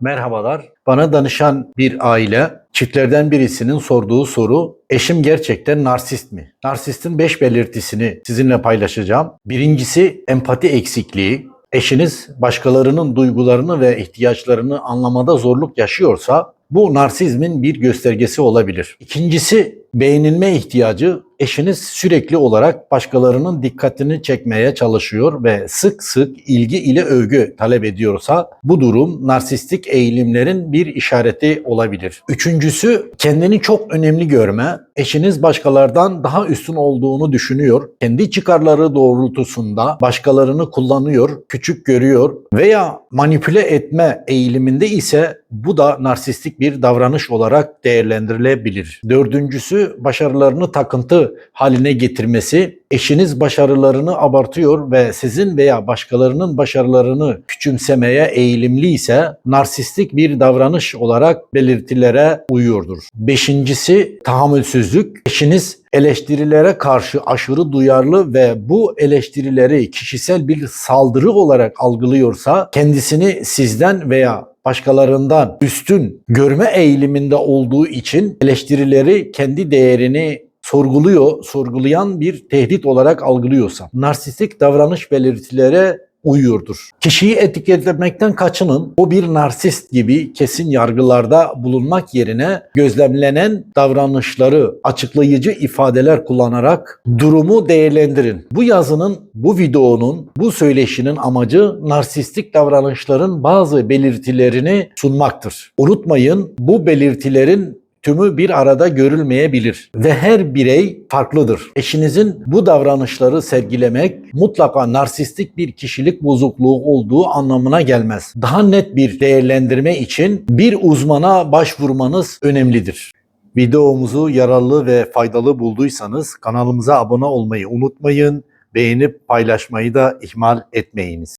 Merhabalar. Bana danışan bir aile, çiftlerden birisinin sorduğu soru, eşim gerçekten narsist mi? Narsistin 5 belirtisini sizinle paylaşacağım. Birincisi empati eksikliği. Eşiniz başkalarının duygularını ve ihtiyaçlarını anlamada zorluk yaşıyorsa bu narsizmin bir göstergesi olabilir. İkincisi beğenilme ihtiyacı. Eşiniz sürekli olarak başkalarının dikkatini çekmeye çalışıyor ve sık sık ilgi ile övgü talep ediyorsa bu durum narsistik eğilimlerin bir işareti olabilir. Üçüncüsü kendini çok önemli görme. Eşiniz başkalardan daha üstün olduğunu düşünüyor. Kendi çıkarları doğrultusunda başkalarını kullanıyor, küçük görüyor veya manipüle etme eğiliminde ise bu da narsistik bir davranış olarak değerlendirilebilir. Dördüncüsü başarılarını takıntı haline getirmesi. Eşiniz başarılarını abartıyor ve sizin veya başkalarının başarılarını küçümsemeye eğilimli ise narsistik bir davranış olarak belirtilere uyuyordur. Beşincisi tahammülsüzlük. Eşiniz eleştirilere karşı aşırı duyarlı ve bu eleştirileri kişisel bir saldırı olarak algılıyorsa kendisini sizden veya başkalarından üstün görme eğiliminde olduğu için eleştirileri kendi değerini sorguluyor, sorgulayan bir tehdit olarak algılıyorsa, narsistik davranış belirtilere uyuyordur. Kişiyi etiketlemekten kaçının. O bir narsist gibi kesin yargılarda bulunmak yerine gözlemlenen davranışları açıklayıcı ifadeler kullanarak durumu değerlendirin. Bu yazının, bu videonun, bu söyleşinin amacı narsistik davranışların bazı belirtilerini sunmaktır. Unutmayın bu belirtilerin tümü bir arada görülmeyebilir ve her birey farklıdır. Eşinizin bu davranışları sergilemek mutlaka narsistik bir kişilik bozukluğu olduğu anlamına gelmez. Daha net bir değerlendirme için bir uzmana başvurmanız önemlidir. Videomuzu yararlı ve faydalı bulduysanız kanalımıza abone olmayı unutmayın. Beğenip paylaşmayı da ihmal etmeyiniz.